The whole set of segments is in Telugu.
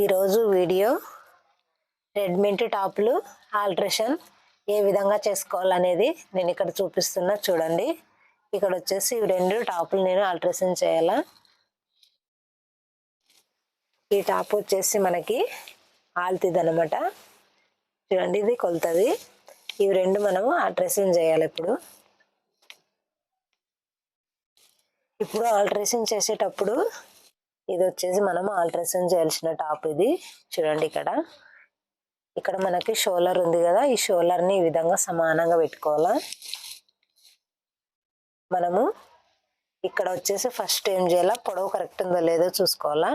ఈరోజు వీడియో రెడ్మింట్ టాప్లు ఆల్ట్రేషన్ ఏ విధంగా చేసుకోవాలనేది నేను ఇక్కడ చూపిస్తున్నా చూడండి. ఇక్కడ వచ్చేసి ఈ రెండు టాపులు నేను ఆల్ట్రేషన్ చేయాలా. ఈ టాప్ వచ్చేసి మనకి ఆల్తిది అనమాట చూడండి ఇది కొలుతుంది. ఇవి రెండు మనము ఆల్ట్రేషన్ చేయాలి ఇప్పుడు. ఇప్పుడు ఆల్ట్రేషన్ చేసేటప్పుడు ఇది వచ్చేసి మనం ఆల్ట్రేషన్ చేయాల్సిన టాప్ ఇది. చూడండి ఇక్కడ. ఇక్కడ మనకి షోలర్ ఉంది కదా ఈ షోలర్ని ఈ విధంగా సమానంగా పెట్టుకోవాలా. మనము ఇక్కడ వచ్చేసి ఫస్ట్ ఏం చేయాలా పొడవు కరెక్ట్ ఉందో లేదో చూసుకోవాలా.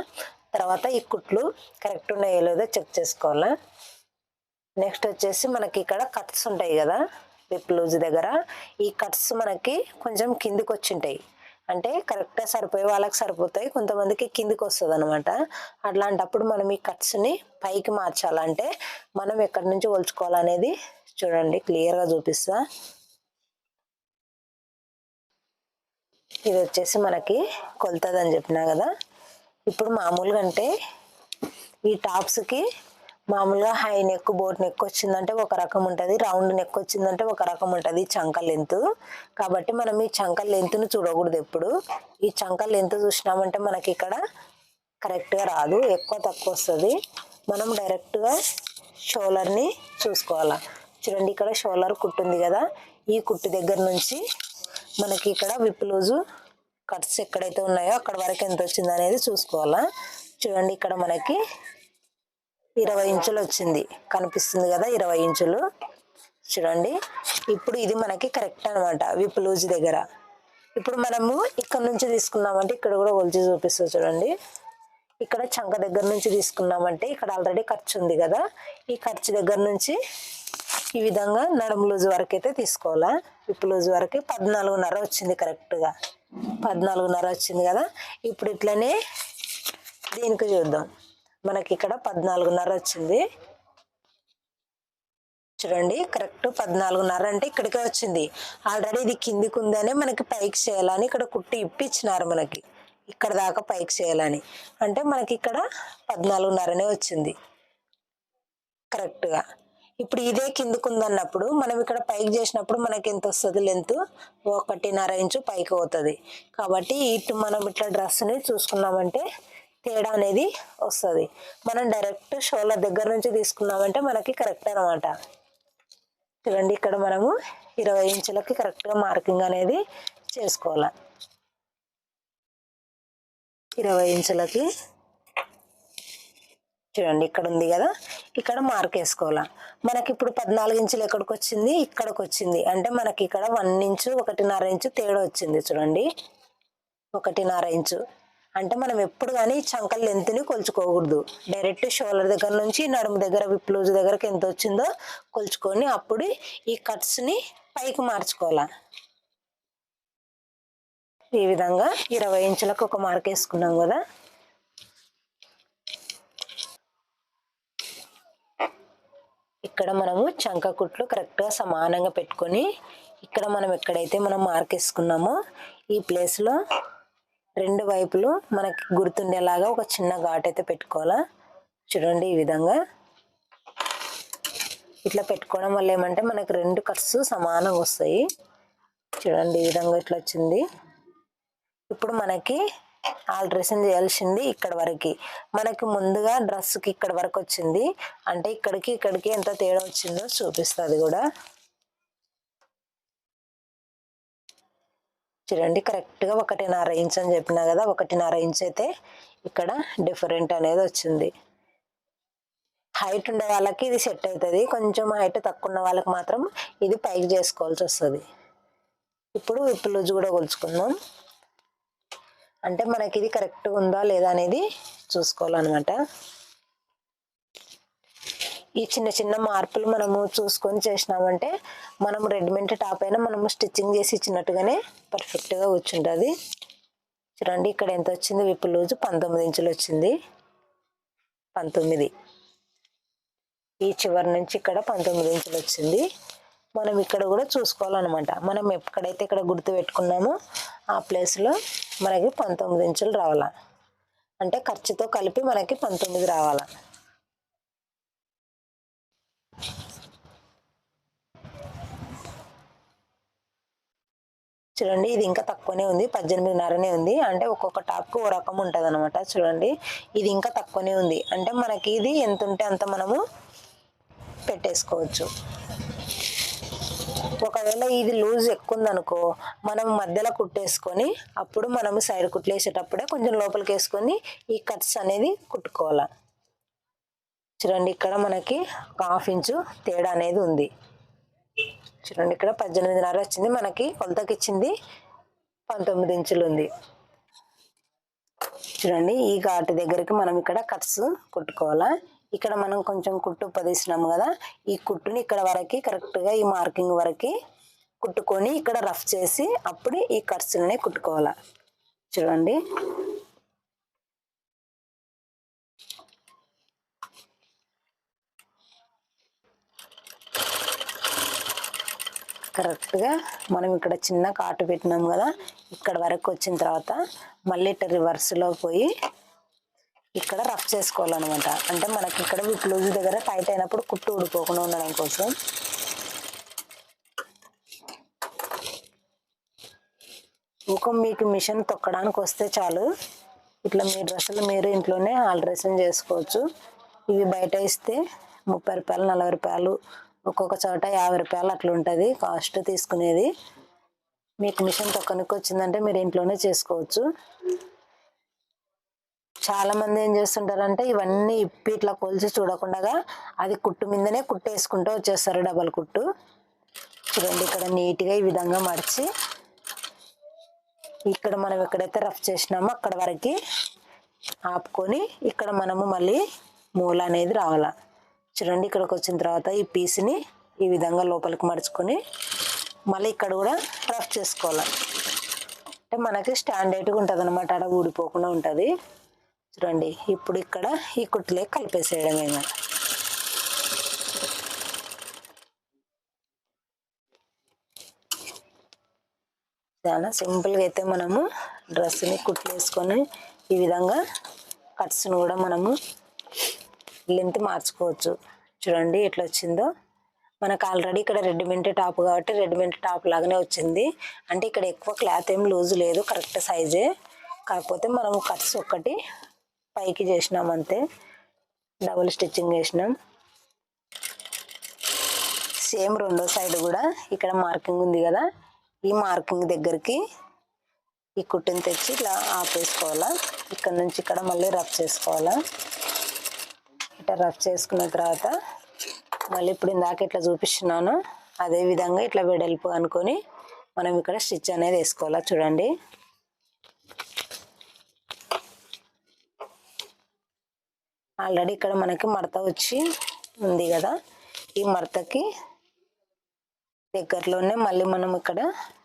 తర్వాత ఈ కుట్లు కరెక్ట్ ఉన్నాయో లేదో చెక్ చేసుకోవాలా. నెక్స్ట్ వచ్చేసి మనకి ఇక్కడ కట్స్ ఉంటాయి కదా విప్ లూజ్ దగ్గర. ఈ కట్స్ మనకి కొంచెం కిందికి వచ్చి ఉంటాయి అంటే కరెక్ట్గా సరిపోయే వాళ్ళకి సరిపోతాయి. కొంతమందికి కిందికి వస్తుంది అనమాట అట్లాంటప్పుడు మనం ఈ కట్స్ని పైకి మార్చాలంటే మనం ఎక్కడి నుంచి ఒలుచుకోవాలనేది చూడండి క్లియర్గా చూపిస్తా. ఇది వచ్చేసి మనకి కొలుతుంది అని చెప్పినా కదా. ఇప్పుడు మామూలుగా అంటే ఈ టాప్స్కి మామూలుగా హై నెక్ బోట్ నెక్ వచ్చిందంటే ఒక రకం ఉంటుంది. రౌండ్ నెక్ వచ్చిందంటే ఒక రకం ఉంటుంది. చంక లెంత్. కాబట్టి మనం ఈ చంక లెంత్ను చూడకూడదు ఎప్పుడు. ఈ చంక లెంత్ చూసినామంటే మనకి ఇక్కడ కరెక్ట్గా రాదు. ఎక్కువ తక్కువ వస్తుంది. మనం డైరెక్ట్గా షోలర్ని చూసుకోవాలి. చూడండి ఇక్కడ షోలర్ కుట్టు ఉంది కదా. ఈ కుట్టు దగ్గర నుంచి మనకి ఇక్కడ విప్ లూజు కట్స్ ఎక్కడైతే ఉన్నాయో అక్కడ వరకు ఎంత వచ్చింది అనేది చూసుకోవాలా. చూడండి ఇక్కడ మనకి ఇరవై ఇంచులు వచ్చింది. కనిపిస్తుంది కదా ఇరవై ఇంచులు. చూడండి. ఇప్పుడు ఇది మనకి కరెక్ట్ అనమాట విప్ లూజ్ దగ్గర. ఇప్పుడు మనము ఇక్కడ నుంచి తీసుకున్నామంటే ఇక్కడ కూడా ఒలిచి చూపిస్తుంది చూడండి. ఇక్కడ చంక దగ్గర నుంచి తీసుకున్నామంటే ఇక్కడ ఆల్రెడీ ఖర్చు ఉంది కదా. ఈ ఖర్చు దగ్గర నుంచి ఈ విధంగా నడుము లూజ్ వరకు అయితే తీసుకోవాలా. విప్ లూజ్ వరకు పద్నాలుగున్నర వచ్చింది కరెక్ట్గా పద్నాలుగున్నర వచ్చింది కదా. ఇప్పుడు ఇట్లనే దీనికి చూద్దాం. మనకి ఇక్కడ పద్నాలుగున్నర వచ్చింది చూడండి కరెక్ట్ పద్నాలుగున్నర అంటే ఇక్కడికే వచ్చింది. ఆల్రెడీ ఇది కిందికి ఉందనే మనకి పైకి చేయాలని ఇక్కడ కుట్టి ఇప్పించినారు మనకి. ఇక్కడ దాకా పైకి చేయాలని. అంటే మనకి ఇక్కడ పద్నాలుగున్నరనే వచ్చింది. కరెక్ట్గా. ఇప్పుడు ఇదే కిందకు ఉందన్నప్పుడు మనం ఇక్కడ పైకి చేసినప్పుడు మనకి ఎంత వస్తుంది లెంత్? ఒకటిన్నర ఇంచు పైకి అవుతుంది కాబట్టి ఇటు మనం ఇట్లా డ్రెస్ని చూసుకున్నామంటే తేడా అనేది వస్తుంది. మనం డైరెక్ట్ షోల్డర్ దగ్గర నుంచి తీసుకున్నామంటే మనకి కరెక్ట్ అనమాట చూడండి ఇక్కడ మనము ఇరవై ఇంచులకి కరెక్ట్గా మార్కింగ్ అనేది చేసుకోవాలి. ఇరవై ఇంచులకి చూడండి ఇక్కడ ఉంది కదా ఇక్కడ మార్క్ వేసుకోవాలా. మనకి ఇప్పుడు పద్నాలుగు ఇంచులు ఎక్కడికి వచ్చింది? ఇక్కడికి వచ్చింది. అంటే మనకి ఇక్కడ వన్ ఇంచు ఒకటిన్నర ఇంచు తేడా వచ్చింది చూడండి. ఒకటిన్నర ఇంచు. అంటే మనం ఎప్పుడు కానీ చంకల లెంత్ని కొలుచుకోకూడదు. డైరెక్ట్ షోల్డర్ దగ్గర నుంచి నడుము దగ్గర విప్లూజు దగ్గరకు ఎంత వచ్చిందో కొలుచుకొని అప్పుడు ఈ కట్స్ని పైకి మార్చుకోవాలా. ఈ విధంగా ఇరవై ఇంచులకు ఒక మార్క్ వేసుకున్నాం కదా. ఇక్కడ మనము చంక కుట్లు కరెక్ట్గా సమానంగా పెట్టుకొని ఇక్కడ మనం ఎక్కడైతే మనం మార్క్ వేసుకున్నామో ఈ ప్లేస్లో రెండు వైపులు మనకి గుర్తుండేలాగా ఒక చిన్న ఘాట్ అయితే పెట్టుకోవాలా? చూడండి ఈ విధంగా. ఇట్లా పెట్టుకోవడం వల్ల ఏమంటే మనకి రెండు కట్స్ సమానంగా వస్తాయి. చూడండి ఈ విధంగా ఇట్లా వచ్చింది. ఇప్పుడు మనకి ఆల్ట్రేషన్ చేయాల్సింది ఇక్కడ వరకు. మనకి ముందుగా డ్రెస్కి ఇక్కడ వరకు వచ్చింది. అంటే ఇక్కడికి ఇక్కడికి ఎంత తేడా వచ్చిందో చూపిస్తుంది కూడా. చూడండి కరెక్ట్గా ఒకటిన్నర ఇంచ్ అని చెప్పినా కదా ఒకటిన్నర ఇంచ్ అయితే ఇక్కడ డిఫరెంట్ అనేది వచ్చింది. హైట్ ఉండే వాళ్ళకి ఇది సెట్ అవుతుంది కొంచెం హైట్ తక్కువ ఉన్న వాళ్ళకి మాత్రం ఇది పైకి చేసుకోవాల్సి వస్తుంది. ఇప్పుడు విప్పు లూజ్ కూడా కొలుచుకుందాం. అంటే మనకి ఇది కరెక్ట్గా ఉందా లేదా అనేది చూసుకోవాలన్నమాట. ఈ చిన్న చిన్న మార్పులు మనము చూసుకొని చేసినామంటే మనం రెడీమేడ్ టాప్ అయినా మనము స్టిచ్చింగ్ చేసి ఇచ్చినట్టుగానే పర్ఫెక్ట్గా వచ్చింటుంది చూడండి ఇక్కడ ఎంత వచ్చింది? విప్పు లూజు పంతొమ్మిది ఇంచులు వచ్చింది. పంతొమ్మిది. ఈ చివరి నుంచి ఇక్కడ పంతొమ్మిది ఇంచులు వచ్చింది. మనం ఇక్కడ కూడా చూసుకోవాలన్నమాట. మనం ఎక్కడైతే ఇక్కడ గుర్తు పెట్టుకున్నామో ఆ ప్లేస్లో మనకి పంతొమ్మిది ఇంచులు రావాల? అంటే ఖర్చుతో కలిపి మనకి పంతొమ్మిది రావాలా? చూడండి ఇది ఇంకా తక్కువనే ఉంది పద్దెనిమిదిన్నరనే ఉంది. అంటే ఒక్కొక్క టాప్కి ఓ రకం ఉంటుంది అనమాట చూడండి. ఇది ఇంకా తక్కువనే ఉంది. అంటే మనకి ఇది ఎంత ఉంటే అంత మనము పెట్టేసుకోవచ్చు. ఒకవేళ ఇది లూజ్ ఎక్కువ ఉందనుకో మనం మధ్యలో కుట్టేసుకొని అప్పుడు మనము సైడ్ కుట్లేసేటప్పుడే కొంచెం లోపలికి వేసుకొని ఈ కట్స్ అనేది కుట్టుకోవాలి. చూడండి ఇక్కడ మనకి ఒక హాఫ్ ఇంచు తేడా అనేది ఉంది. చూడండి ఇక్కడ పద్దెనిమిదిన్నర వచ్చింది. మనకి కొలతకి ఇచ్చింది పంతొమ్మిది ఇంచులు ఉంది. చూడండి ఈ ఘాటు దగ్గరికి మనం ఇక్కడ కట్స్ కుట్టుకోవాలా? ఇక్కడ మనం కొంచెం కుట్టు పదిస్తున్నాము కదా ఈ కుట్టుని ఇక్కడ వరకు కరెక్ట్గా ఈ మార్కింగ్ వరకు కుట్టుకొని ఇక్కడ రఫ్ చేసి అప్పుడు ఈ కట్స్ని కుట్టుకోవాలా? చూడండి. కరెక్ట్గా మనం ఇక్కడ చిన్న కాటు పెట్టినాం కదా ఇక్కడ వరకు వచ్చిన తర్వాత మళ్ళీ ఇట్లా రివర్స్లో పోయి ఇక్కడ రఫ్ చేసుకోవాలన్నమాట. అంటే మనకి ఇక్కడ విప్ లూజ్ దగ్గర టైట్ అయినప్పుడు కుట్టు ఊడిపోకుండా ఉండడం కోసం. ఇంకో మీకు మిషన్ తొక్కడానికి వస్తే చాలు. ఇట్లా మీ డ్రెస్సులు మీరు ఇంట్లోనే ఆల్టరేషన్ చేసుకోవచ్చు. ఇవి బయట ఇస్తే ముప్పై రూపాయలు నలభై రూపాయలు ఒక్కొక్క చోట యాభై రూపాయలు అట్లా ఉంటుంది. కాస్ట్ తీసుకునేది. మీకు మిషన్ తొక్కనికి వచ్చిందంటే మీరు ఇంట్లోనే చేసుకోవచ్చు. చాలా మంది ఏం చేస్తుంటారంటే ఇవన్నీ ఇప్పి ఇట్లా కొలిచి చూడకుండా అది కుట్టు మీదనే కుట్టేసుకుంటూ వచ్చేస్తారు డబల్ కుట్టు. చూడండి ఇక్కడ నీట్గా ఈ విధంగా మడిచి ఇక్కడ మనం ఎక్కడైతే రఫ్ చేసినామో అక్కడ వరకు ఆపుకొని ఇక్కడ మనము మళ్ళీ మూల అనేది రావాలా. చూడండి ఇక్కడికి వచ్చిన తర్వాత ఈ పీస్ని ఈ విధంగా లోపలికి మడుచుకొని మళ్ళీ ఇక్కడ కూడా రఫ్ చేసుకోవాలి. అంటే మనకి స్టాండర్డ్గా ఉంటుంది అనమాట అక్కడ ఊడిపోకుండా ఉంటుంది. చూడండి ఇప్పుడు ఇక్కడ ఈ కుట్లే కలిపేసేయడం ఏమో చాలా సింపుల్గా అయితే మనము డ్రెస్ని కుట్లు వేసుకొని ఈ విధంగా కట్స్ని కూడా మనము లెంత్ మార్చుకోవచ్చు. చూడండి ఎట్లా వచ్చిందో మనకు ఆల్రెడీ ఇక్కడ రెడీమేడ్ టాప్ కాబట్టి రెడీమేడ్ టాప్ లాగానే వచ్చింది. అంటే ఇక్కడ ఎక్కువ క్లాత్ ఏం లూజ్ లేదు కరెక్ట్ సైజే. కాకపోతే మనం కట్స్ ఒక్కటి పైకి చేసినాం అంతే. డబుల్ స్టిచ్చింగ్ చేసినాం. సేమ్ రెండో సైడ్ కూడా ఇక్కడ మార్కింగ్ ఉంది కదా. ఈ మార్కింగ్ దగ్గరికి ఈ కుట్టిని తెచ్చి ఇట్లా ఆపేసుకోవాలా. ఇక్కడ నుంచి ఇక్కడ మళ్ళీ రఫ్ చేసుకోవాలా. ఇట్లా రఫ్ చేసుకున్న తర్వాత మళ్ళీ ఇప్పుడు ఇందాక ఇట్లా చూపిస్తున్నాను. అదే విధంగా ఇట్లా వెడల్పు అనుకొని మనం ఇక్కడ స్టిచ్ అనేది వేసుకోవాలా చూడండి. ఆల్రెడీ ఇక్కడ మనకి మడత వచ్చి ఉంది కదా. ఈ మడతకి దగ్గరలోనే మళ్ళీ మనం ఇక్కడ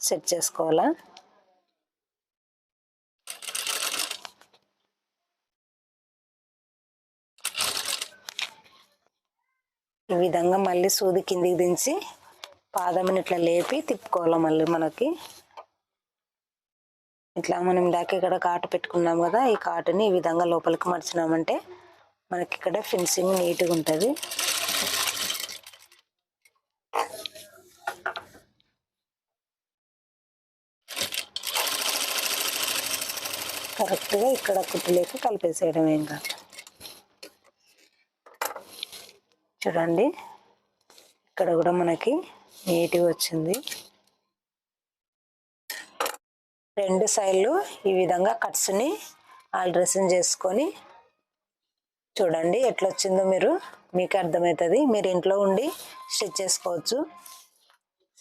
సెట్ చేసుకోవాలా. ఈ విధంగా మళ్ళీ సూది కిందికి దించి పాదముని ఇట్లా లేపి తిప్పుకోవాలి మళ్ళీ మనకి. ఇట్లా మనం ఇందాక ఇక్కడ కాటు పెట్టుకున్నాం కదా ఈ కాటుని ఈ విధంగా లోపలికి మర్చినామంటే మనకి ఇక్కడ ఫినిషింగ్ నీట్గా ఉంటుంది. కరెక్ట్గా ఇక్కడ కుట్టులేక కలిపేసేయడం ఇంకా. చూడండి. ఇక్కడ కూడా మనకి నీట్గా వచ్చింది. రెండు సైడ్లు ఈ విధంగా కట్స్ని ఆల్ట్రేషన్ చేసుకొని చూడండి ఎట్లా వచ్చిందో మీరు. మీకు అర్థమవుతుంది. మీరు ఇంట్లో ఉండి స్టిచ్ చేసుకోవచ్చు.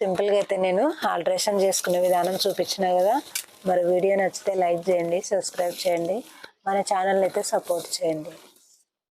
సింపుల్గా అయితే నేను ఆల్ట్రేషన్ చేసుకునే విధానం చూపించిన కదా. మరి వీడియో నచ్చితే లైక్ చేయండి సబ్స్క్రైబ్ చేయండి. మన ఛానల్ అయితే సపోర్ట్ చేయండి.